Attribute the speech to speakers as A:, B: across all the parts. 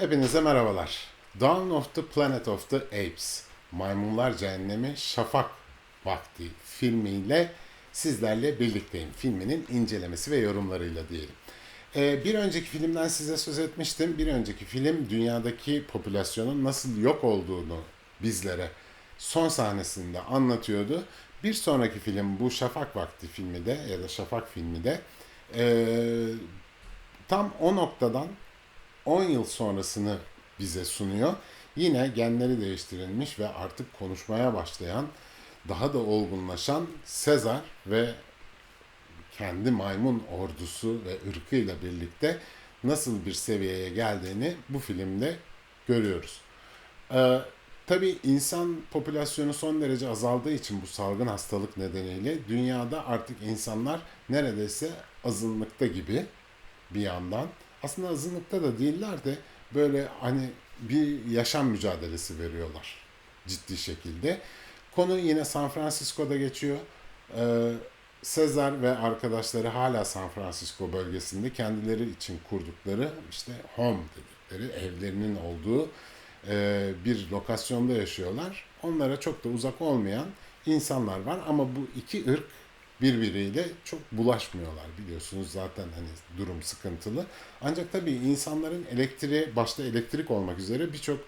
A: Hepinize merhabalar. Dawn of the Planet of the Apes, Maymunlar Cehennemi Şafak Vakti filmiyle sizlerle birlikteyim. Filminin incelemesi ve yorumlarıyla diyelim. Ee, bir önceki filmden size söz etmiştim. Bir önceki film dünyadaki popülasyonun nasıl yok olduğunu bizlere son sahnesinde anlatıyordu. Bir sonraki film bu Şafak Vakti filmi de ya da Şafak filmi de ee, tam o noktadan 10 yıl sonrasını bize sunuyor. Yine genleri değiştirilmiş ve artık konuşmaya başlayan, daha da olgunlaşan Sezar ve kendi maymun ordusu ve ırkıyla birlikte nasıl bir seviyeye geldiğini bu filmde görüyoruz. Ee, tabii insan popülasyonu son derece azaldığı için bu salgın hastalık nedeniyle dünyada artık insanlar neredeyse azınlıkta gibi bir yandan. Aslında azınlıkta da değiller de böyle hani bir yaşam mücadelesi veriyorlar ciddi şekilde. Konu yine San Francisco'da geçiyor. Ee, Sezar ve arkadaşları hala San Francisco bölgesinde kendileri için kurdukları işte home dedikleri evlerinin olduğu e, bir lokasyonda yaşıyorlar. Onlara çok da uzak olmayan insanlar var ama bu iki ırk birbiriyle çok bulaşmıyorlar biliyorsunuz zaten hani durum sıkıntılı. Ancak tabii insanların elektriğe başta elektrik olmak üzere birçok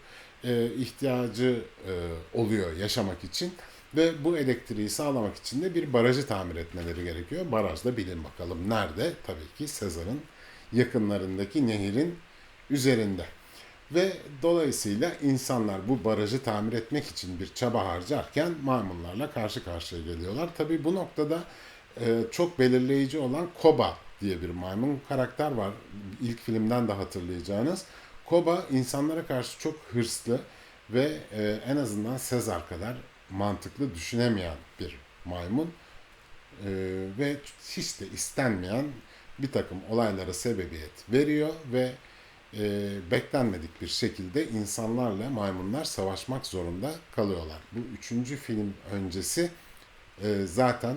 A: e, ihtiyacı e, oluyor yaşamak için ve bu elektriği sağlamak için de bir barajı tamir etmeleri gerekiyor. Baraj da bilin bakalım nerede? Tabii ki Sezar'ın yakınlarındaki nehirin üzerinde. Ve dolayısıyla insanlar bu barajı tamir etmek için bir çaba harcarken maymunlarla karşı karşıya geliyorlar. Tabii bu noktada e, çok belirleyici olan Koba diye bir maymun karakter var. İlk filmden de hatırlayacağınız. Koba insanlara karşı çok hırslı ve e, en azından Sezar kadar mantıklı düşünemeyen bir maymun. E, ve hiç de istenmeyen bir takım olaylara sebebiyet veriyor ve e, beklenmedik bir şekilde insanlarla maymunlar savaşmak zorunda kalıyorlar. Bu üçüncü film öncesi e, zaten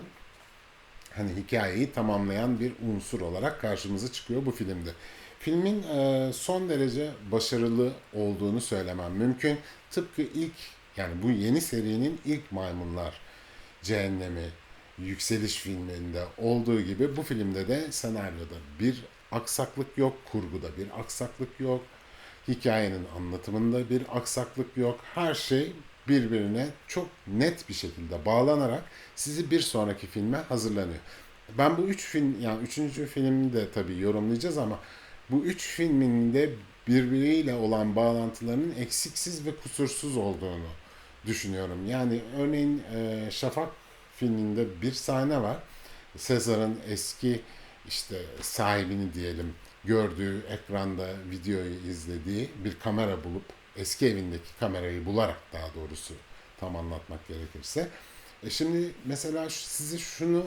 A: hani hikayeyi tamamlayan bir unsur olarak karşımıza çıkıyor bu filmde. Filmin e, son derece başarılı olduğunu söylemem mümkün. Tıpkı ilk yani bu yeni serinin ilk Maymunlar Cehennemi yükseliş filminde olduğu gibi bu filmde de senaryoda bir aksaklık yok, kurguda bir aksaklık yok, hikayenin anlatımında bir aksaklık yok. Her şey birbirine çok net bir şekilde bağlanarak sizi bir sonraki filme hazırlanıyor. Ben bu üç film, yani üçüncü filmi de tabii yorumlayacağız ama bu üç filmin de birbiriyle olan bağlantılarının eksiksiz ve kusursuz olduğunu düşünüyorum. Yani örneğin Şafak filminde bir sahne var. Sezar'ın eski işte sahibini diyelim gördüğü ekranda videoyu izlediği bir kamera bulup eski evindeki kamerayı bularak daha doğrusu tam anlatmak gerekirse. E şimdi mesela sizi şunu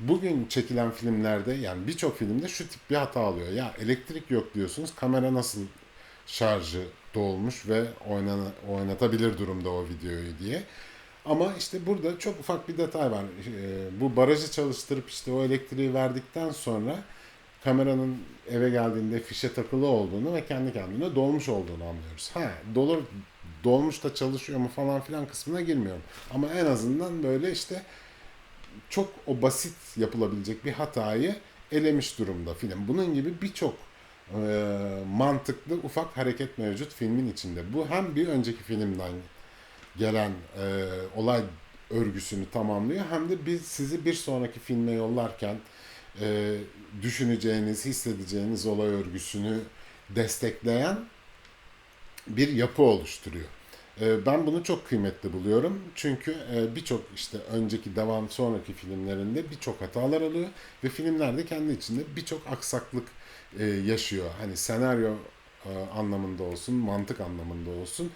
A: bugün çekilen filmlerde yani birçok filmde şu tip bir hata alıyor. Ya elektrik yok diyorsunuz. Kamera nasıl şarjı dolmuş ve oynana, oynatabilir durumda o videoyu diye. Ama işte burada çok ufak bir detay var. E, bu barajı çalıştırıp işte o elektriği verdikten sonra kameranın eve geldiğinde fişe takılı olduğunu ve kendi kendine dolmuş olduğunu anlıyoruz. Ha, dolur dolmuş da çalışıyor mu falan filan kısmına girmiyorum. Ama en azından böyle işte çok o basit yapılabilecek bir hatayı elemiş durumda film. Bunun gibi birçok e, mantıklı ufak hareket mevcut filmin içinde. Bu hem bir önceki filmden gelen e, olay örgüsünü tamamlıyor hem de biz sizi bir sonraki filme yollarken e, düşüneceğiniz, hissedeceğiniz olay örgüsünü destekleyen bir yapı oluşturuyor. E, ben bunu çok kıymetli buluyorum. Çünkü e, birçok işte önceki devam sonraki filmlerinde birçok hatalar oluyor ve filmlerde kendi içinde birçok aksaklık e, yaşıyor. Hani senaryo e, anlamında olsun, mantık anlamında olsun.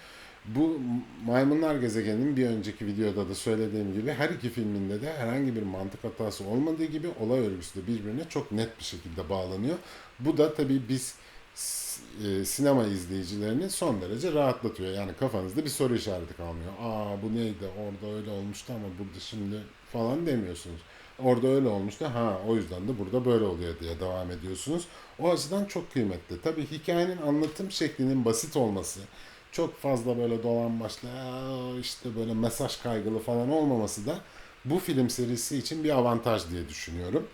A: Bu Maymunlar Gezegeni'nin bir önceki videoda da söylediğim gibi her iki filminde de herhangi bir mantık hatası olmadığı gibi olay örgüsü de birbirine çok net bir şekilde bağlanıyor. Bu da tabii biz e, sinema izleyicilerini son derece rahatlatıyor. Yani kafanızda bir soru işareti kalmıyor. Aa bu neydi orada öyle olmuştu ama burada şimdi falan demiyorsunuz. Orada öyle olmuştu. Ha o yüzden de burada böyle oluyor diye devam ediyorsunuz. O açıdan çok kıymetli. Tabii hikayenin anlatım şeklinin basit olması, çok fazla böyle dolambaçlı, "Aa, işte böyle mesaj kaygılı falan olmaması da bu film serisi için bir avantaj diye düşünüyorum.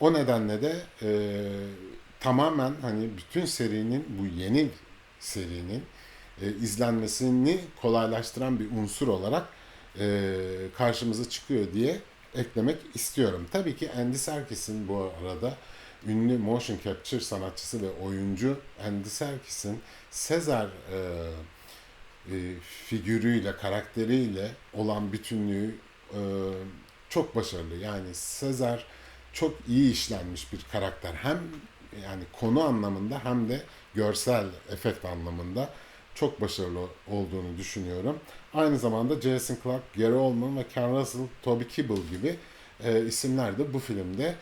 A: O nedenle de e, tamamen hani bütün serinin bu yeni serinin e, izlenmesini kolaylaştıran bir unsur olarak e, karşımıza çıkıyor diye eklemek istiyorum. Tabii ki Andy Serkis'in bu arada ünlü motion capture sanatçısı ve oyuncu Andy Serkis'in Sezar e, e, figürüyle, karakteriyle olan bütünlüğü e, çok başarılı. Yani Sezar çok iyi işlenmiş bir karakter. Hem yani konu anlamında hem de görsel efekt anlamında çok başarılı olduğunu düşünüyorum. Aynı zamanda Jason Clarke, Gary Oldman ve Ken Russell, Toby Kebbell gibi e, isimler de bu filmde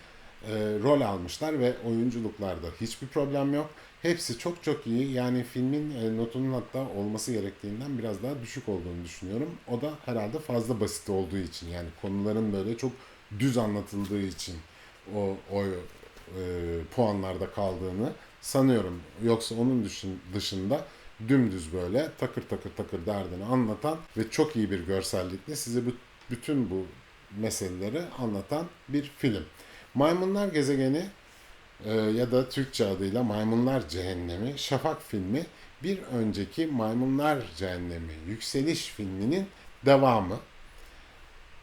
A: e, rol almışlar ve oyunculuklarda hiçbir problem yok. Hepsi çok çok iyi. Yani filmin e, notunun hatta olması gerektiğinden biraz daha düşük olduğunu düşünüyorum. O da herhalde fazla basit olduğu için yani konuların böyle çok düz anlatıldığı için o o e, puanlarda kaldığını sanıyorum. Yoksa onun dışın- dışında dümdüz böyle takır takır takır derdini anlatan ve çok iyi bir görsellikle size bütün bu meseleleri anlatan bir film. Maymunlar Gezegeni e, ya da Türkçe adıyla Maymunlar Cehennemi Şafak filmi bir önceki Maymunlar Cehennemi Yükseliş filminin devamı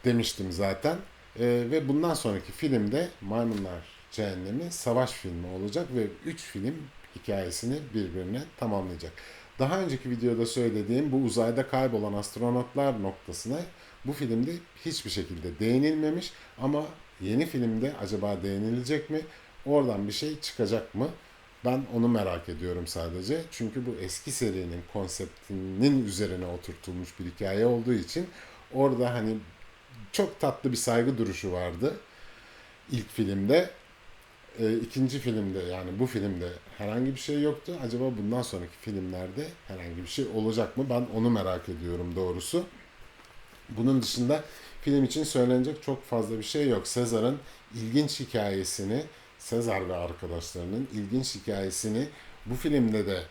A: demiştim zaten. E, ve bundan sonraki filmde Maymunlar Cehennemi savaş filmi olacak ve 3 film hikayesini birbirine tamamlayacak. Daha önceki videoda söylediğim bu uzayda kaybolan astronotlar noktasına bu filmde hiçbir şekilde değinilmemiş ama yeni filmde acaba değinilecek mi? Oradan bir şey çıkacak mı? Ben onu merak ediyorum sadece. Çünkü bu eski serinin konseptinin üzerine oturtulmuş bir hikaye olduğu için orada hani çok tatlı bir saygı duruşu vardı ilk filmde. E, ikinci filmde yani bu filmde herhangi bir şey yoktu. Acaba bundan sonraki filmlerde herhangi bir şey olacak mı? Ben onu merak ediyorum doğrusu. Bunun dışında film için söylenecek çok fazla bir şey yok. Sezar'ın ilginç hikayesini, Sezar ve arkadaşlarının ilginç hikayesini bu filmde de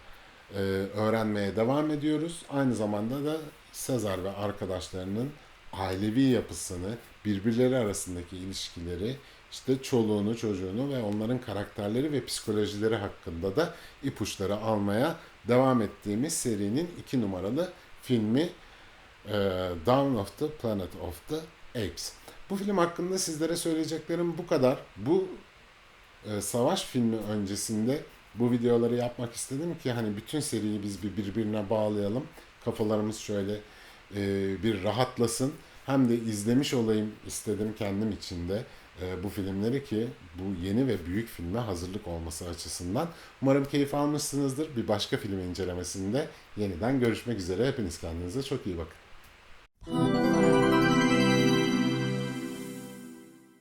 A: e, öğrenmeye devam ediyoruz. Aynı zamanda da Sezar ve arkadaşlarının ailevi yapısını, birbirleri arasındaki ilişkileri, işte çoluğunu, çocuğunu ve onların karakterleri ve psikolojileri hakkında da ipuçları almaya devam ettiğimiz serinin iki numaralı filmi e, Dawn of the Planet of the Apes. Bu film hakkında sizlere söyleyeceklerim bu kadar. Bu e, savaş filmi öncesinde bu videoları yapmak istedim ki hani bütün seriyi biz bir birbirine bağlayalım. Kafalarımız şöyle e, bir rahatlasın. Hem de izlemiş olayım istedim kendim için de e, bu filmleri ki bu yeni ve büyük filme hazırlık olması açısından. Umarım keyif almışsınızdır. Bir başka film incelemesinde yeniden görüşmek üzere. Hepiniz kendinize çok iyi bakın.
B: Hum.